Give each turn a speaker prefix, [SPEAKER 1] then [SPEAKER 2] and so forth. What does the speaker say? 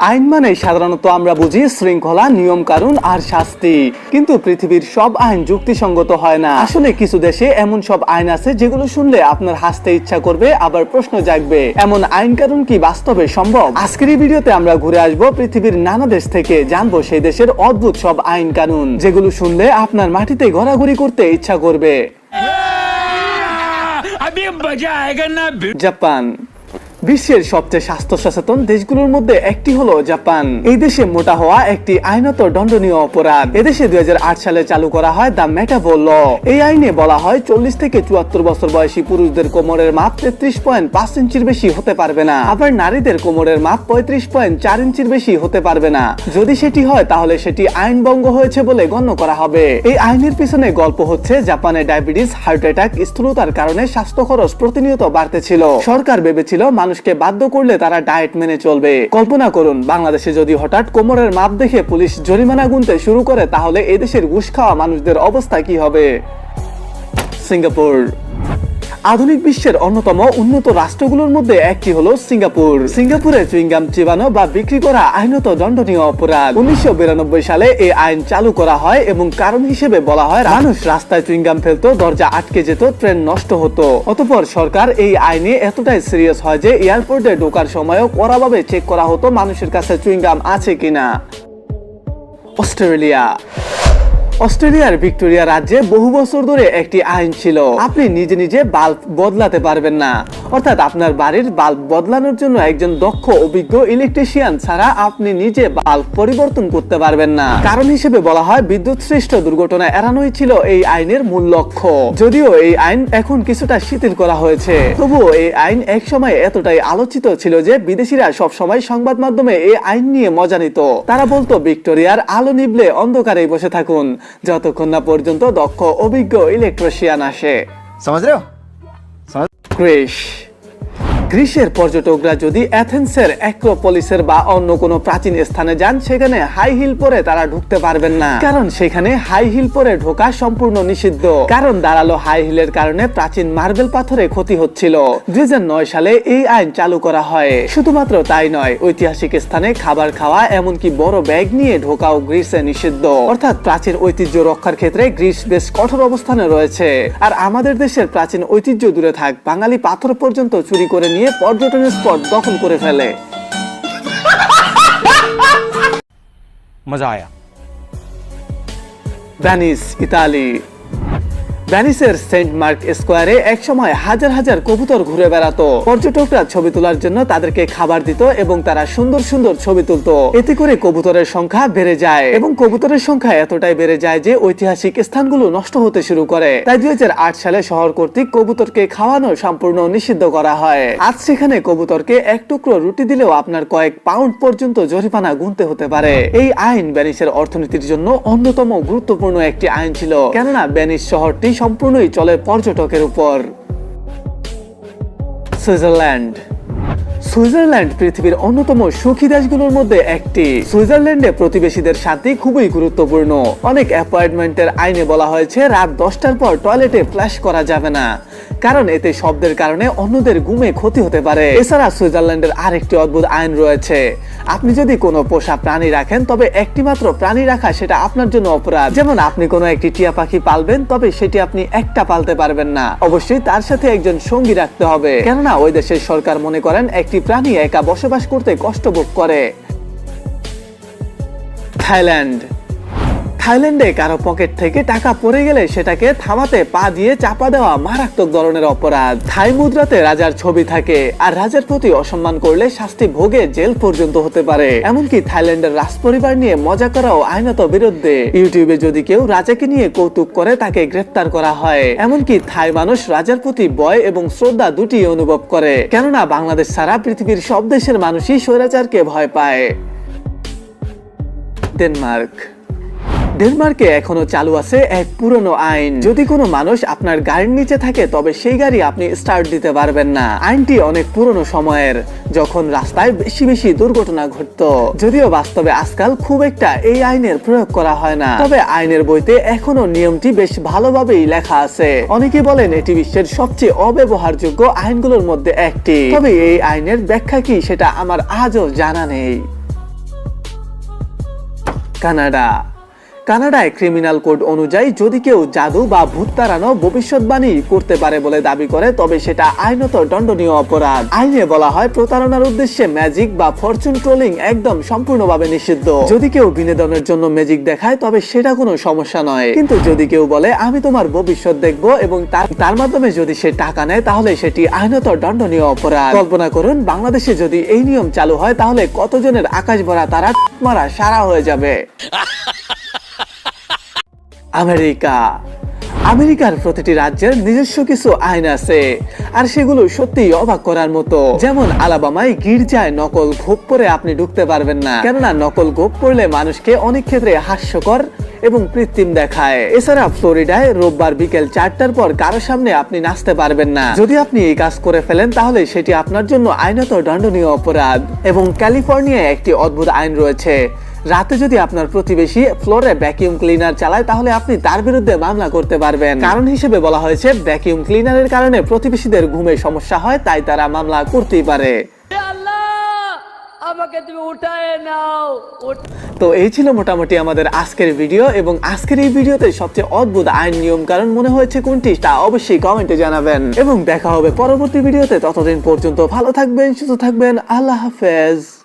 [SPEAKER 1] আইন মানে সাধারণত আমরা বুঝি শৃঙ্খলা নিয়ম কারণ আর শাস্তি কিন্তু পৃথিবীর সব আইন যুক্তিসঙ্গত হয় না আসলে কিছু দেশে এমন সব আইন আছে যেগুলো শুনলে আপনার হাসতে ইচ্ছা করবে আবার প্রশ্ন জাগবে এমন আইন কারণ কি বাস্তবে সম্ভব আজকের এই ভিডিওতে আমরা ঘুরে আসব পৃথিবীর নানা দেশ থেকে জানব সেই দেশের অদ্ভুত সব আইন কানুন যেগুলো শুনলে আপনার মাটিতে ঘোরাঘুরি করতে ইচ্ছা করবে জাপান বিশ্বের সবচেয়ে স্বাস্থ্য সচেতন দেশগুলোর মধ্যে একটি হলো জাপান। এই দেশে মোটা হওয়া একটি আইনত দণ্ডনীয় অপরাধ। এদেশে দুই সালে চালু করা হয় দ্য মেটাবল ল। এই আইনে বলা হয় চল্লিশ থেকে চুয়াত্তর বছর বয়সী পুরুষদের কোমরের মাপ তেত্রিশ পয়েন্ট পাঁচ ইঞ্চির বেশি হতে পারবে না। আবার নারীদের কোমরের মাপ পঁয়ত্রিশ পয়েন্ট চার ইঞ্চির বেশি হতে পারবে না। যদি সেটি হয়, তাহলে সেটি আইন ভঙ্গ হয়েছে বলে গণ্য করা হবে। এই আইনের পিছনে গল্প হচ্ছে, জাপানে ডায়াবেটিস, হার্ট অ্যাটাক, স্থূলতার কারণে স্বাস্থ্য খরচ প্রতিনিয়ত বাড়তেছিল। সরকার ভেবেছিল মানুষকে বাধ্য করলে তারা ডায়েট মেনে চলবে। কল্পনা করুন, বাংলাদেশে যদি হঠাৎ কোমরের মাপ দেখে পুলিশ জরিমানা গুনতে শুরু করে, তাহলে এদেশের ঘুষ খাওয়া মানুষদের অবস্থা কি হবে? সিঙ্গাপুর। আধুনিক বিশ্বের অন্যতম উন্নত রাষ্ট্রগুলোর মধ্যে একটি হলো সিঙ্গাপুর। সিঙ্গাপুরে চুইংগাম, চিবানো বা বিক্রি করা আইনত দণ্ডনীয় অপরাধ। উনিশশো বিরানব্বই সালে এই আইন চালু করা হয় এবং কারণ হিসেবে বলা হয়, মানুষ রাস্তায় চুইংগাম ফেলতো, দরজা আটকে যেত, ট্রেন নষ্ট হতো। অতপর সরকার এই আইনে এতটাই সিরিয়াস হয় যে এয়ারপোর্টে ঢোকার সময়ও কড়াভাবে চেক করা হতো মানুষের কাছে চুইংগাম আছে কিনা। অস্ট্রেলিয়া। অস্ট্রেলিয়ার ভিক্টোরিয়া রাজ্যে বহু বছর ধরে একটি আইন ছিল। আপনি নিজে নিজে বাল্ব বদলাতে পারবেন না। অর্থাৎ আপনার বাড়ির বাল্ব বদলানোর জন্য একজন দক্ষ, অভিজ্ঞ ইলেকট্রিশিয়ান ছাড়া আপনি নিজে বাল্ব পরিবর্তন করতে পারবেন না। কারণ হিসেবে বলা হয় বিদ্যুৎ সৃষ্ট দুর্ঘটনা এড়ানোই ছিল এই আইনের মূল লক্ষ্য। যদিও এই আইন এখন কিছুটা শিথিল করা হয়েছে। তবুও এই আইন এক সময় এতটাই আলোচিত ছিল যে বিদেশিরা সব সময় সংবাদ মাধ্যমে এই আইন নিয়ে মজা নিত। তারা বলতো, ভিক্টোরিয়ার আলো নিবলে অন্ধকারেই বসে থাকুন। যতক্ষণ না পর্যন্ত দক্ষ অভিজ্ঞ ইলেকট্রিশিয়ান আসে।
[SPEAKER 2] সমাজ
[SPEAKER 1] রেশ গ্রিসের পর্যটকরা যদি অ্যাথেন্সের অ্যাক্রোপলিসের বা অন্য কোনো প্রাচীন স্থানে যান, সেখানে হাই হিল পরে তারা ঢুকতে পারবেন না। কারণ সেখানে হাই হিল পরে ঢোকা সম্পূর্ণ নিষিদ্ধ। কারণ দাঁড়াল হাই হিলের কারণে প্রাচীন মার্বেল পাথরে ক্ষতি হচ্ছিল। দুই সালে এই আইন চালু করা হয়। শুধুমাত্র তাই নয়, ঐতিহাসিক স্থানে খাবার খাওয়া, এমনকি বড় ব্যাগ নিয়ে ঢোকাও গ্রিসে নিষিদ্ধ। অর্থাৎ প্রাচীন ঐতিহ্য রক্ষার ক্ষেত্রে গ্রিস বেশ কঠোর অবস্থানে রয়েছে। আর আমাদের দেশের প্রাচীন ঐতিহ্য দূরে থাক, বাঙালি পাথর পর্যন্ত চুরি করে নিয়ে পর্যটনের স্পট দখল করে ফেলে।
[SPEAKER 2] মজা আয়া।
[SPEAKER 1] Venice Italy. ভ্যানিসের সেন্ট মার্ক স্কোয়ারে একসময় হাজার হাজার কবুতর ঘুরে বেড়াতো। পর্যটকরা ছবি তোলার জন্য তাদেরকে খাবার দিত এবং তারা সুন্দর সুন্দর ছবি তুলতো। এতে করে কবুতরের সংখ্যা বেড়ে যায় এবং কবুতরের সংখ্যা এতটাই বেড়ে যায় যে ঐতিহাসিক স্থানগুলো নষ্ট হতে শুরু করে। তাই দুই সালে শহর কর্তৃক কবুতরকে খাওয়ানো সম্পূর্ণ নিষিদ্ধ করা হয়। আজ সেখানে কবুতরকে এক টুকরো রুটি দিলেও আপনার কয়েক পাউন্ড পর্যন্ত জরিমানা গুনতে হতে পারে। এই আইন ব্যানিসের অর্থনীতির জন্য অন্যতম গুরুত্বপূর্ণ একটি আইন ছিল। কেননা ভ্যানিস শহরটি সম্পূর্ণই চলে পর্যটকের উপর। সুইজারল্যান্ড। সুইজারল্যান্ড পৃথিবীর অন্যতম সুখী দেশগুলোর মধ্যে একটি। সুইজারল্যান্ডে প্রতিবেশীদের শান্তি খুবই গুরুত্বপূর্ণ। অনেক অ্যাপার্টমেন্টের আইনে বলা হয়েছে, রাত দশটার পর টয়লেটে ফ্ল্যাশ করা যাবে না। কারণ, এতে শব্দের কারণে অন্যদের ঘুমে ক্ষতি হতে পারে। এছাড়া সুইজারল্যান্ডের আরেকটি অদ্ভুত আইন রয়েছে। আপনি যদি কোনো পোষা প্রাণী রাখেন, তবে একটি মাত্র প্রাণী রাখা সেটা আপনার জন্য অপরাধ। যেমন আপনি কোনো একটি টিয়া পাখি পালবেন, তবে সেটি আপনি একটা পালতে পারবেন না। অবশ্যই তার সাথে একজন সঙ্গী রাখতে হবে। কেননা, ওই দেশের সরকার মনে করেন, একটি প্রাণী একা বসবাস করতে কষ্ট ভোগ করে। থাইল্যান্ড থাইল্যান্ডে কারও পকেট থেকে টাকা পড়ে গেলে সেটাকে থামাতে পা দিয়ে চাপা দেওয়া মারাত্মক ধরনের অপরাধ। থাই মুদ্রাতে রাজার ছবি থাকে, আর রাজার প্রতি অসম্মান করলে শাস্তি ভোগে জেল পর্যন্ত হতে পারে। এমনকি থাইল্যান্ডের রাজপরিবার নিয়ে মজা করাও আইনত বিরুদ্ধে। ইউটিউবে যদি কেউ রাজাকে নিয়ে কৌতুক করে, তাকে গ্রেফতার করা হয়। এমনকি থাই মানুষ রাজার প্রতি ভয় এবং শ্রদ্ধা দুটি অনুভব করে। কেননা বাংলাদেশ ছাড়া পৃথিবীর সব দেশের মানুষই স্বৈরাচারকে ভয় পায়। ডেনমার্ক ডেনমার্কে এখনও চালু আছে এক পুরনো আইন। যদি কোনো মানুষ আপনার গাড়ির নিচে থাকে, তবে সেই গাড়ি আপনি স্টার্ট দিতে পারবেন না। আইনটি অনেক পুরনো সময়ের, যখন রাস্তায় বেশি বেশি দুর্ঘটনা ঘটতো। যদিও বাস্তবে আজকাল খুব একটা এই আইনের প্রয়োগ করা হয় না। তবে আইনের বইতে এখনও নিয়মটি বেশ ভালোভাবেই লেখা আছে। অনেকে বলেন এটি বিশ্বের সবচেয়ে অব্যবহারযোগ্য আইনগুলোর মধ্যে একটি। তবে এই আইনের ব্যাখ্যা কি সেটা আমার আজও জানা নেই। কানাডা কানাডায় ক্রিমিনাল কোড অনুযায়ী যদি কেউ জাদু বা ভূত তাড়ানো ভবিষ্যৎবাণী করতে পারে বলে দাবি করে, তবে সেটা আইনত দণ্ডনীয় অপরাধ। আইনে বলা হয়, প্রতারণার উদ্দেশ্যে ম্যাজিক বা ফরচুন ট্রোলিং একদম সম্পূর্ণভাবে নিষিদ্ধ। যদি কেউ বিনোদনের জন্য ম্যাজিক দেখায়, তবে সেটা কোনো সমস্যা নয়। কিন্তু যদি কেউ বলে, আমি তোমার ভবিষ্যৎ দেখব এবং তার মাধ্যমে যদি সে টাকা নেয়, তাহলে সেটি আইনত দণ্ডনীয় অপরাধ। কল্পনা করুন, বাংলাদেশে যদি এই নিয়ম চালু হয়, তাহলে কতজনের আকাশ ভরা তারা মারা সারা হয়ে যাবে? আমেরিকা। আমেরিকার প্রতিটি রাজ্যের নিজস্ব কিছু আইন আছে, আর সেগুলো সত্যিই অবাক করার মতো। যেমন আলাবামায় গির্জায় নকল গোপ পরে আপনি ঢুকতে পারবেন না। কেননা নকল গোপ পরলে মানুষকে অনেক ক্ষেত্রে হাস্যকর এবং কৃত্রিম দেখায়। এছাড়া ফ্লোরিডায় রোববার বিকেল চারটার পর কারও সামনে আপনি নাচতে পারবেন না। যদি আপনি এই কাজ করে ফেলেন, তাহলে সেটি আপনার জন্য আইনত দণ্ডনীয় অপরাধ। এবং ক্যালিফোর্নিয়ায় একটি অদ্ভুত আইন রয়েছে রাতে যদি আপনার প্রতিবেশী ফ্লোরে ভ্যাকিউম ক্লিনার চালায় তাহলে আপনি তার বিরুদ্ধে মামলা করতে পারবেন। কারণ হিসেবে বলা হয়েছে ভ্যাকিউম ক্লিনারের কারণে প্রতিবেশীদের ঘুমে সমস্যা হয় তাই তারা মামলা করতেই পারে।
[SPEAKER 3] আমাকে তুমি উঠায় নাও।
[SPEAKER 1] তো এই ছিল মোটামুটি আমাদের আজকের ভিডিও এবং আজকের এই ভিডিওতে সবচেয়ে অদ্ভুত আইন নিয়ম কারণ মনে হয়েছে কোনটি তা অবশ্যই কমেন্টে জানাবেন। এবং দেখা হবে পরবর্তী ভিডিওতে ততদিন পর্যন্ত ভালো থাকবেন সুস্থ থাকবেন আল্লাহ হাফেজ।